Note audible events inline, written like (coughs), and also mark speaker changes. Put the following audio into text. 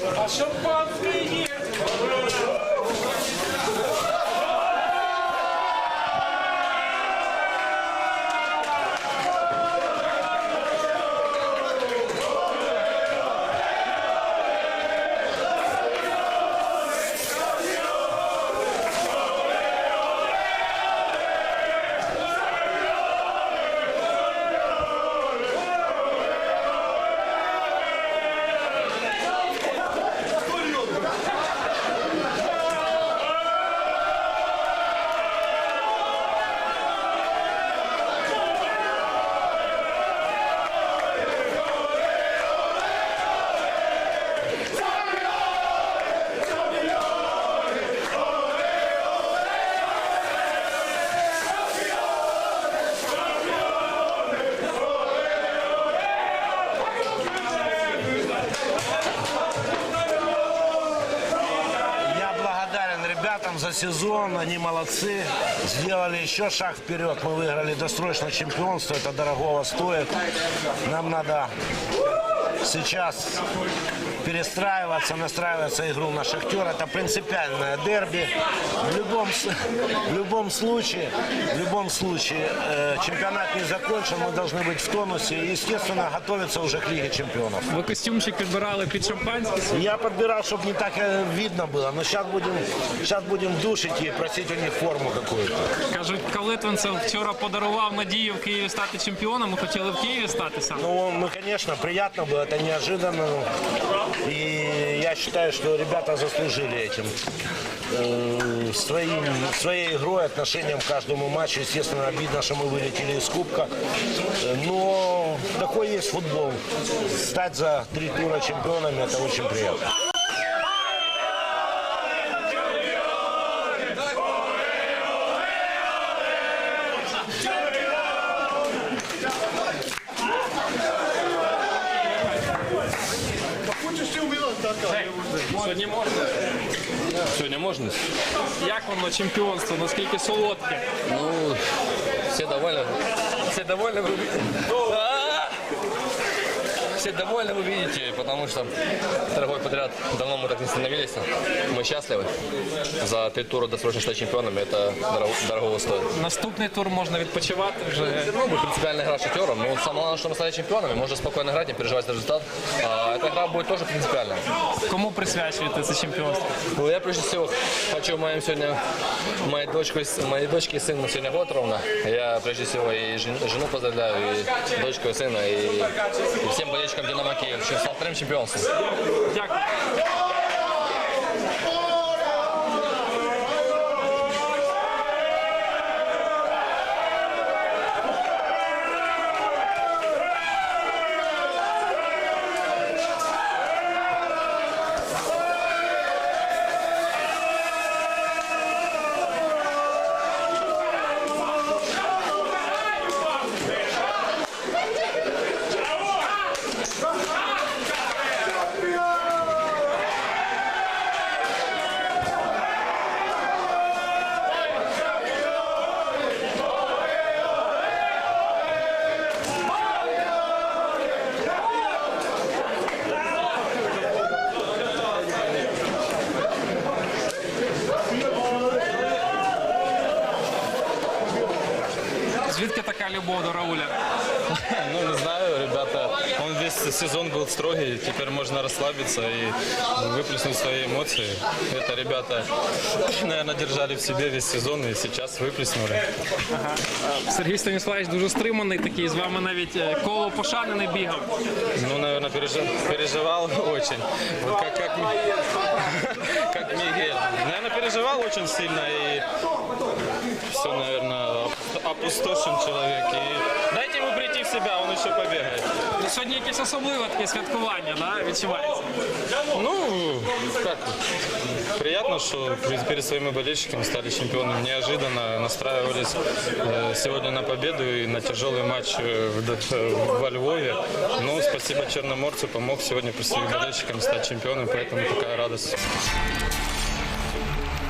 Speaker 1: Пошел по спине, за сезон, они молодцы. Сделали еще шаг вперед. Мы выиграли досрочное чемпионство. Это дорогого стоит. Нам надо сейчас перестраиваться, настраиваться игру на Шахтер. Это принципиальное дерби. В любом, с- в любом случае, в любом случае, э, чемпионат не закончен, мы должны быть в тонусе и, естественно, готовиться уже к Лиге чемпионов.
Speaker 2: Ви костюмчик підбирали під шампанське?
Speaker 1: Я подбирал, чтобы не так э, видно было, но сейчас будем, сейчас будем душить и просить у них форму какую-то.
Speaker 2: Кажуть, Калитвинцев вчора подарував надію в Києві стати чемпіоном. Ми хотіли в Києві стати саме.
Speaker 1: Ну, мы, конечно, приятно было, это неожиданно. И я считаю, что ребята заслужили этим. Э, Своим, своей игрой, отношением к каждому матчу. Естественно, обидно, что мы вылетели из Кубка. Но такой есть футбол. Стать за три тура чемпионами – это очень приятно.
Speaker 2: Сьогодні можна.
Speaker 3: Сегодня можно?
Speaker 2: Як воно чемпіонство? Наскільки солодке?
Speaker 3: Ну, все довольны. Все довольны вы А! Все довольны вы видите, потому что второй подряд давно мы так не становились. Мы счастливы. За три тура досрочно стать чемпионами, это дорого, дорого стоит.
Speaker 2: Наступний тур можна відпочивати вже.
Speaker 3: Ну, мы принципиальная игра с шахтером, но самое главное, что мы стали чемпионами, можно спокойно играть, не переживать за результат. А эта игра будет тоже принципиальная.
Speaker 2: Кому присвячуєте це чемпіонство?
Speaker 3: Ну, я прежде всего хочу моим сегодня, моей дочке, моей дочке и сыну сегодня год ровно. Я прежде всего и жен- жену поздравляю, и дочку, и сына, и, и всем болельщикам Динамо Киев. С вторым чемпионством.
Speaker 2: Дякую. Звідки така любов до Рауля?
Speaker 4: Ну, не знаю, ребята. Он весь сезон был строгий, теперь можно расслабиться и выплеснуть свои эмоции. Это ребята, (coughs) наверное, держали в себе весь сезон и сейчас выплеснули.
Speaker 2: Сергій Станіславович дуже стриманий такий, з вами навіть е, коло пошани не бігав.
Speaker 4: Ну, наверное, пережи- переживал очень. Вот Как, как, Ми- (laughs) как Мигель. Наверное, переживал очень сильно и все, наверное, опустошен человек. И дайте ему прийти в себя, он еще побегает.
Speaker 2: Ну, Сьогодні якесь особливе таке святкування, да? відчувається.
Speaker 4: Ну, как, приятно, что перед- перед своими болельщиками стали чемпионами. Неожиданно настраивались э, сегодня на победу и на тяжелый матч э, в Д- э, во Львове. Ну, спасибо Черноморцу, помог сегодня перед своими болельщиками стать чемпионом, поэтому такая радость.